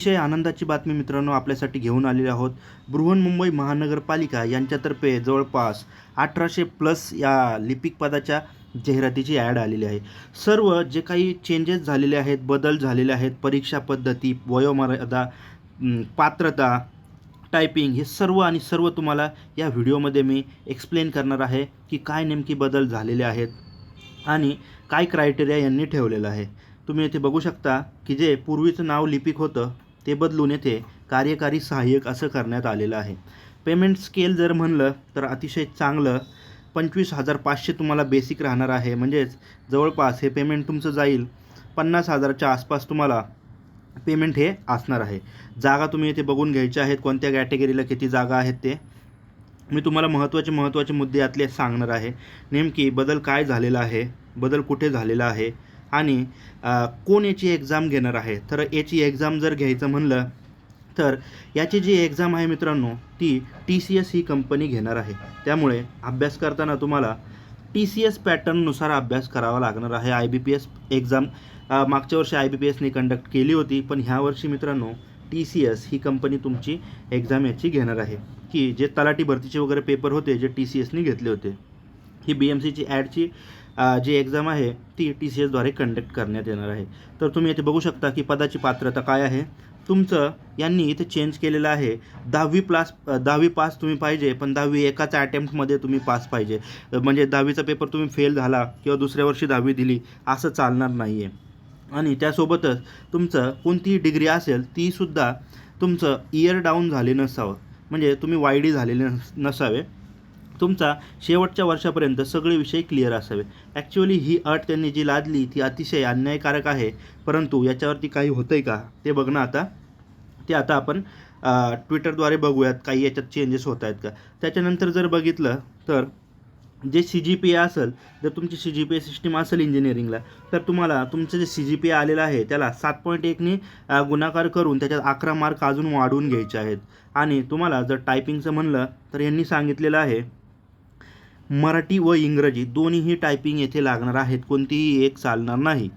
अतिशय आनंदाची बातमी मित्रांनो आपल्यासाठी घेऊन आलेली आहोत. बृहन्मुंबई महानगरपालिका यांच्यातर्फे जवळपास अठराशे प्लस या लिपिक पदाच्या जाहिरातीची ॲड आलेली आहे. सर्व जे काही चेंजेस झालेले आहेत बदल झालेले आहेत परीक्षा पद्धती वयोमर्यादा पात्रता टायपिंग हे सर्व आणि सर्व तुम्हाला या व्हिडिओमध्ये मी एक्सप्लेन करणार आहे की काय नेमकी बदल झालेले आहेत आणि काय क्रायटेरिया यांनी ठेवलेलं आहे. तुम्ही येथे बघू शकता की जे पूर्वीचं नाव लिपिक होतं ते बदलून येथे कार्यकारी सहाय्यक असं करण्यात आलेलं आहे. पेमेंट स्केल जर म्हणलं तर अतिशय चांगलं. पंचवीस हजार पाचशे तुम्हाला बेसिक राहणार आहे. म्हणजेच जवळपास हे पेमेंट तुमचं जाईल. पन्नास हजाराच्या आसपास तुम्हाला पेमेंट हे असणार आहे. जागा तुम्ही इथे बघून घ्यायच्या आहेत. कोणत्या कॅटेगरीला किती जागा आहेत ते. मी तुम्हाला महत्त्वाचे महत्त्वाचे मुद्दे यातले सांगणार आहे. नेमकी बदल काय झालेला आहे? बदल कुठे झालेला आहे? आणि कोण याची एक्झाम घेणार आहे? तर याची एक्झाम जर घ्यायचं म्हणलं तर याची जी एक्झाम आहे मित्रांनो ती टी सी एस ही कंपनी घेणार आहे. त्यामुळे अभ्यास करताना तुम्हाला टी सी एस पॅटर्ननुसार अभ्यास करावा लागणार आहे. I B P S exam मागच्या वर्षी आय बी पी एसने कंडक्ट केली होती पण ह्या वर्षी मित्रांनो टी सी एस ही कंपनी तुमची एक्झाम याची घेणार आहे. की जे तलाठी भरतीचे वगैरे पेपर होते जे टी सी एसने घेतले होते. ही बी एम सीची ॲडची जी एक्झाम आहे ती टी सी एसद्वारे कंडक्ट करण्यात येणार आहे. तर तुम्ही इथे बघू शकता की पदाची पात्रता काय आहे. तुमचं यांनी इथे चेंज केलेलं आहे. दहावी प्लास दहावी पास तुम्ही पाहिजे पण दहावी एकाच अटेम्प्टमध्ये तुम्ही पास पाहिजे. म्हणजे दहावीचा पेपर तुम्ही फेल झाला किंवा दुसऱ्या वर्षी दहावी दिली असं चालणार नाही आहे आणि त्यासोबतच तुमचं कोणतीही डिग्री असेल तीसुद्धा तुमचं इयर डाऊन झाले नसावं. म्हणजे तुम्ही वाय डी झालेले नस नसावे. तुमचा शेवटच्या वर्षापर्यंत सगळे विषय क्लिअर असावे. ॲक्च्युअली ही अट त्यांनी जी लादली ती अतिशय अन्यायकारक आहे. परंतु याच्यावरती काही होतं आहे का? ते बघणं आता. ते आता आपण ट्विटरद्वारे बघूयात काही याच्यात चेंजेस होत आहेत का? त्याच्यानंतर जर बघितलं तर जे सी जी पी ए असेल जर तुमची C G P A system असेल इंजिनिअरिंगला तर तुम्हाला तुमचं जे सी जी पी ए आलेलं आहे त्याला सात पॉईंट एकने गुणाकार करून त्याच्यात अकरा मार्क अजून वाढवून घ्यायचे आहेत. आणि तुम्हाला जर टायपिंगचं म्हणलं तर यांनी सांगितलेलं आहे मराठी व इंग्रजी दोन्हीही टायपिंग येथे लागणार आहेत. कोणतीही एक चालणार नाही.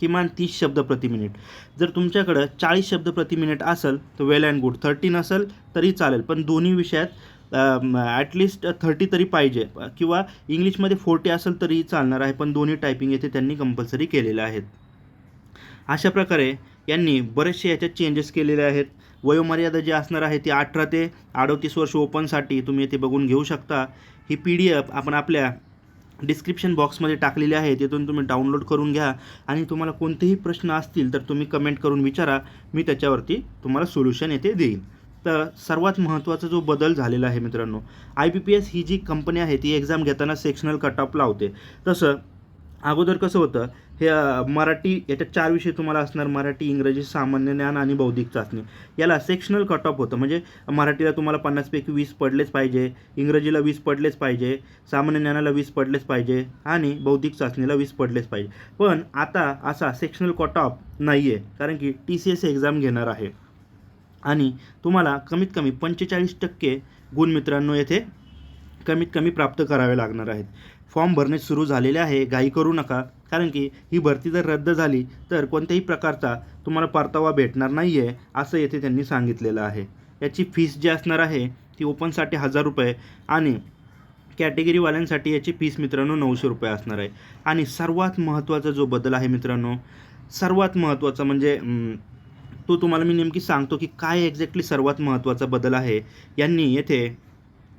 किमान तीस शब्द प्रति मिनिट जर तुमच्याकडं चाळीस शब्द प्रति मिनिट असेल तर वेल अँड गुड थर्टीन असेल तरी चालेल. पण दोन्ही विषयात ॲटलिस्ट थर्टी तरी पाहिजे. किंवा इंग्लिशमध्ये फोर्टी असेल तरी चालणार आहे. पण दोन्ही टायपिंग येथे त्यांनी कंपल्सरी केलेलं आहेत. अशा प्रकारे यांनी बरेचसे याच्यात चेंजेस केलेले आहेत. वयोमर्यादा जी असणार आहे ती अठरा ते अडतीस वर्ष ओपनसाठी तुम्ही इथे बघून घेऊ शकता. ही पी डी एफ आपण आपल्या डिस्क्रिप्शन बॉक्समध्ये टाकलेली आहे. तिथून तुम्ही डाउनलोड करून घ्या. आणि तुम्हाला कोणतेही प्रश्न असतील तर तुम्ही कमेंट करून विचारा. मी त्याच्यावरती तुम्हाला सोल्युशन येथे देईन. तर सर्वात महत्त्वाचा जो बदल झालेला आहे मित्रांनो आय बी पी एस ही जी कंपनी आहे ती एक्झाम घेताना सेक्शनल कट ऑफ लावते. तसं अगोदर कसं होतं हे मराठी याच्यात चार विषय तुम्हाला असणार. मराठी इंग्रजी सामान्य ज्ञान आणि बौद्धिक चाचणी. याला सेक्शनल कट ऑफ होतं. म्हणजे मराठीला तुम्हाला पन्नासपैकी वीस पडलेच पाहिजे इंग्रजीला वीस पडलेच पाहिजे सामान्य ज्ञानाला वीस पडलेच पाहिजे आणि बौद्धिक चाचणीला वीस पडलेच पाहिजे. पण आता असा सेक्शनल कट ऑफ नाही आहे कारण की टी सी एस एक्झाम घेणार आहे. आणि तुम्हाला कमीत कमी पंचेचाळीस टक्के गुण मित्रांनो येथे कमीत कमी प्राप्त करावे लागणार आहेत. फॉर्म भरणे सुरू झालेले आहे. घाई करू नका कारण की ही भरती जर रद्द झाली तर कोणत्याही प्रकारचा तुम्हाला परतावा भेटणार नाही आहे असं येथे त्यांनी सांगितलेलं आहे. याची फीस जी असणार आहे ती ओपनसाठी हजार रुपये आणि कॅटेगरीवाल्यांसाठी याची फीस मित्रांनो नऊशे रुपये असणार आहे. आणि सर्वात महत्त्वाचा जो बदल आहे मित्रांनो सर्वात महत्त्वाचा म्हणजे तो तुम्हाला मी नेमकी सांगतो की काय एक्झॅक्टली सर्वात महत्त्वाचा बदल आहे यांनी येथे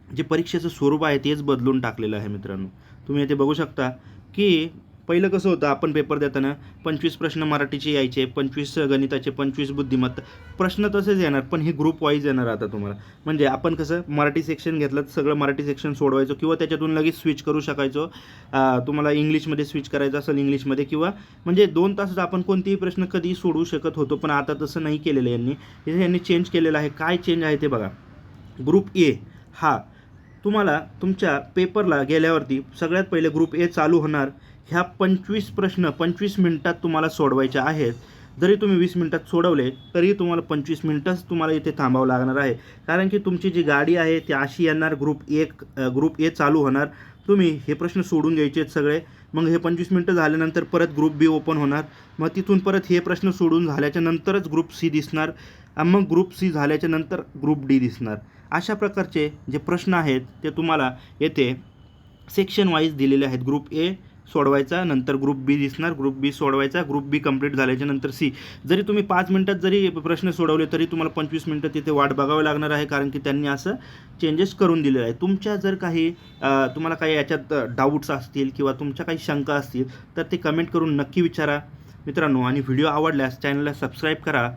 जे परीक्षेचं स्वरूप आहे तेच बदलून टाकलेलं आहे मित्रांनो. तुम्ही येथे बघू शकता की पहिलं कसं होतं आपण पेपर देताना पंचवीस प्रश्न मराठीचे यायचे पंचवीस गणिताचे पंचवीस बुद्धिमत्ता. प्रश्न तसेच येणार पण हे ग्रुप वाईज येणार आता तुम्हाला. म्हणजे आपण कसं मराठी सेक्शन घेतलं तर सगळं मराठी सेक्शन सोडवायचो किंवा त्याच्यातून लगेच स्विच करू शकायचो. तुम्हाला इंग्लिशमध्ये स्विच करायचं असेल इंग्लिशमध्ये किंवा म्हणजे दोन तासात आपण कोणतेही प्रश्न कधीही सोडवू शकत होतो पण आता तसं नाही केलेलं यांनी. यांनी चेंज केलेलं आहे. काय चेंज आहे ते बघा. ग्रुप ए हा तुम्हाला तुमच्या पेपरला गेल्यावरती सगळ्यात पहिले ग्रुप ए चालू होणार. ह्या पंचवीस प्रश्न पंचवीस मिनटात तुम्हाला सोडवायचे आहेत. जरी तुम्ही वीस मिनटात सोडवले तरी तुम्हाला पंचवीस मिनटंच तुम्हाला इथे थांबावं लागणार आहे. कारण की तुमची जी गाडी आहे ती अशी येणार ग्रुप एक ग्रुप ए चालू होणार. तुम्ही हे प्रश्न सोडून घ्यायचे आहेत सगळे. मग हे पंचवीस मिनटं झाल्यानंतर परत ग्रुप बी ओपन होणार. मग तिथून परत हे प्रश्न सोडून झाल्याच्या नंतरच ग्रुप सी दिसणार. मग ग्रुप सी झाल्याच्यानंतर ग्रुप डी दिसणार. अशा प्रकारचे जे प्रश्न आहेत ते तुम्हाला येथे सेक्शन वाईज दिलेले आहेत. ग्रुप ए सोडवायचा नंतर ग्रुप बी दिसणार. ग्रुप बी सोडवायचा ग्रुप बी कंप्लीट झाल्याच्यानंतर सी जरी तुम्ही पाच मिनटात जरी प्रश्न सोडवले तरी तुम्हाला पंचवीस मिनटं तिथे वाट बघावी लागणार आहे कारण की त्यांनी असं चेंजेस करून दिलेलं आहे. तुमच्या जर काही तुम्हाला काही याच्यात डाऊट्स असतील किंवा तुमच्या काही शंका असतील तर ते कमेंट करून नक्की विचारा. मित्रांनो आणि व्हिडिओ आवडल्यास चॅनलला सबस्क्राईब करा.